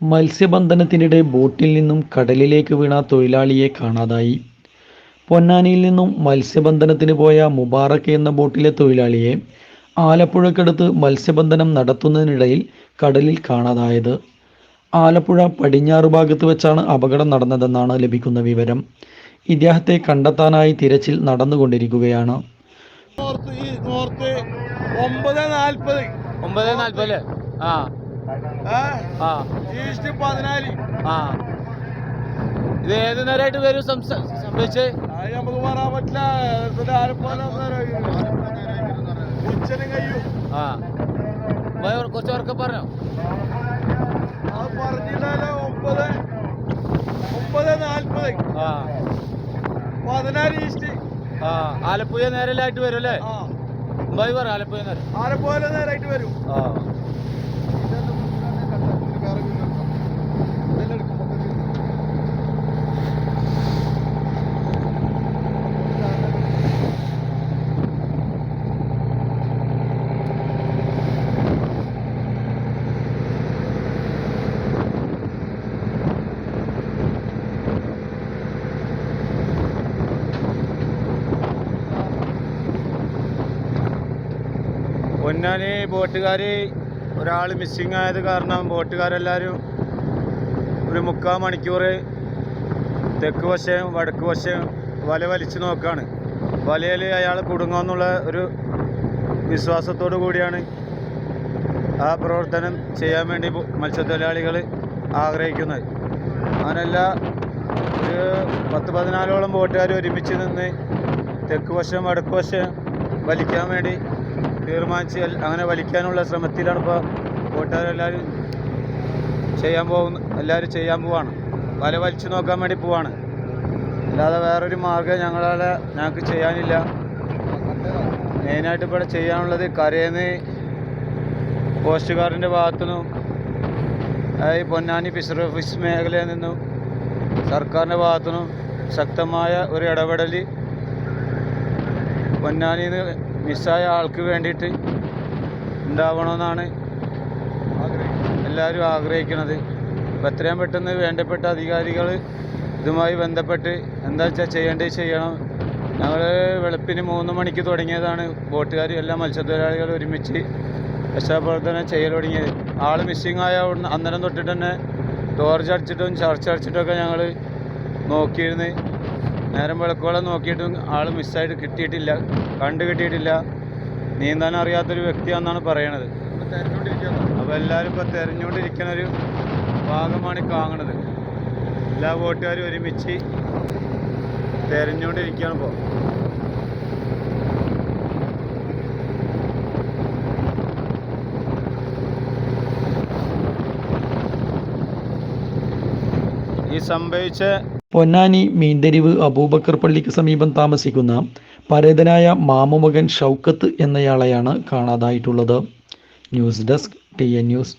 മത്സ്യബന്ധനത്തിനിടെ ബോട്ടിൽ നിന്നും കടലിലേക്ക് വീണ തൊഴിലാളിയെ കാണാതായി. പൊന്നാനിയിൽ നിന്നും മത്സ്യബന്ധനത്തിന് പോയ മുബാറക്ക് എന്ന ബോട്ടിലെ തൊഴിലാളിയെ ആലപ്പുഴക്കടുത്ത് മത്സ്യബന്ധനം നടത്തുന്നതിനിടയിൽ കടലിൽ കാണാതായത്. ആലപ്പുഴ പടിഞ്ഞാറ് ഭാഗത്ത് വെച്ചാണ് അപകടം നടന്നതെന്നാണ് ലഭിക്കുന്ന വിവരം. ഇദ്ദേഹത്തെ കണ്ടെത്താനായി തിരച്ചിൽ നടന്നുകൊണ്ടിരിക്കുകയാണ്. ഒമ്പത് നാൽപ്പത്. ഒമ്പത് നാൽപ്പത് ആ. പതിനാല്. ആ. ഇത് ഏത് നേരമായിട്ട് വരും അത് നമുക്ക് പറയാൻ പറ്റില്ല. ഉച്ചനും കഴിയും. ആ. കുറച്ച് ഉറക്കെ പറഞ്ഞോ? പറഞ്ഞില്ലല്ലോ ഒമ്പത്? ഒമ്പത് നാൽപ്പത്. ആ. പതിനാല് ഈസ്റ്റ് ആ. ആലപ്പുഴ നേരലായിട്ട് വരും അല്ലേ? ഭയ പറ ആലപ്പുഴ നേരം. ആലപ്പുഴ നേരായിട്ട് വരും. ആ. പൊന്നാനി ബോട്ടുകാർ ഒരാൾ മിസ്സിങ് ആയത് കാരണം ബോട്ടുകാരെല്ലാവരും ഒരു മുക്കാൽ മണിക്കൂർ തെക്ക് വശം വടക്ക് വശം വല വലിച്ച് നോക്കുകയാണ് വലയിൽ അയാൾ കുടുങ്ങുമെന്നുള്ള ഒരു വിശ്വാസത്തോടു കൂടിയാണ് ആ പ്രവർത്തനം ചെയ്യാൻ വേണ്ടി മത്സ്യത്തൊഴിലാളികൾ ആഗ്രഹിക്കുന്നത്. അങ്ങനെയല്ല ഒരു പത്ത് പതിനാലോളം ബോട്ടുകാർ ഒരുമിച്ച് നിന്ന് തെക്ക് വശം വടക്ക് വശം വലിക്കാൻ വേണ്ടി തീരുമാനിച്ച് അങ്ങനെ വലിക്കാനുള്ള ശ്രമത്തിലാണ് ഇപ്പോൾ കൂട്ടുകാരെല്ലാവരും ചെയ്യാൻ പോകുന്ന എല്ലാവരും ചെയ്യാൻ പോവാണ്. വല വലിച്ചു നോക്കാൻ വേണ്ടി പോവാണ്. അല്ലാതെ വേറൊരു മാർഗം ഞങ്ങളെ ഞങ്ങൾക്ക് ചെയ്യാനില്ല. മെയിനായിട്ട് ഇവിടെ ചെയ്യാനുള്ളത് കരയെന്ന് കോസ്റ്റ് ഗാർഡിന്റെ ഭാഗത്തുനിന്നും ഈ പൊന്നാനി ഫിഷർ ഫിഷ് മേഖലയിൽ നിന്നും സർക്കാരിന്റെ ഭാഗത്തുനിന്നും ശക്തമായ ഒരു ഇടപെടൽ പൊന്നാനിയിൽ നിന്ന് മിസ്സായ ആൾക്ക് വേണ്ടിയിട്ട് ഉണ്ടാവണമെന്നാണ് എല്ലാവരും ആഗ്രഹിക്കുന്നത് അപ്പോൾ എത്രയും പെട്ടെന്ന് വേണ്ടപ്പെട്ട അധികാരികൾ ഇതുമായി ബന്ധപ്പെട്ട് എന്താ വെച്ചാൽ ചെയ്യേണ്ടത് ചെയ്യണം. ഞങ്ങൾ വെളുപ്പിന് മൂന്ന് മണിക്ക് തുടങ്ങിയതാണ്. ബോട്ടുകാർ എല്ലാ മത്സ്യത്തൊഴിലാളികളും ഒരുമിച്ച് രക്ഷാപ്രവർത്തനം ചെയ്യൽ തുടങ്ങിയത്. ആൾ മിസ്സിങ് ആയ അന്നേരം തൊട്ടിട്ട് തന്നെ ടോർച്ച് അടിച്ചിട്ടും ചർച്ച അടിച്ചിട്ടൊക്കെ ഞങ്ങൾ നോക്കിയിരുന്ന് നേരം വെളുക്കോളം നോക്കിയിട്ടും ആൾ മിസ്സായിട്ട് കിട്ടിയിട്ടില്ല കണ്ടു കിട്ടിയിട്ടില്ല. നീന്താൻ അറിയാത്തൊരു വ്യക്തിയാണെന്നാണ് പറയണത്. അപ്പോൾ എല്ലാവരും ഇപ്പോൾ തിരഞ്ഞുകൊണ്ടിരിക്കുന്ന ഒരു ഭാഗമാണ് ഈ കാണുന്നത്. എല്ലാ വോട്ടുകാരും ഒരുമിച്ച് തിരഞ്ഞുകൊണ്ടിരിക്കുകയാണ് ഇപ്പോൾ ഈ സംഭവിച്ച പൊന്നാനി മീൻതെരിവ് അബൂബക്കർ പള്ളിക്ക് സമീപം താമസിക്കുന്ന പരേതനായ മാമുമകൻ ഷൗക്കത്ത് എന്നയാളെയാണ് കാണാതായിട്ടുള്ളത്. News desk T N news.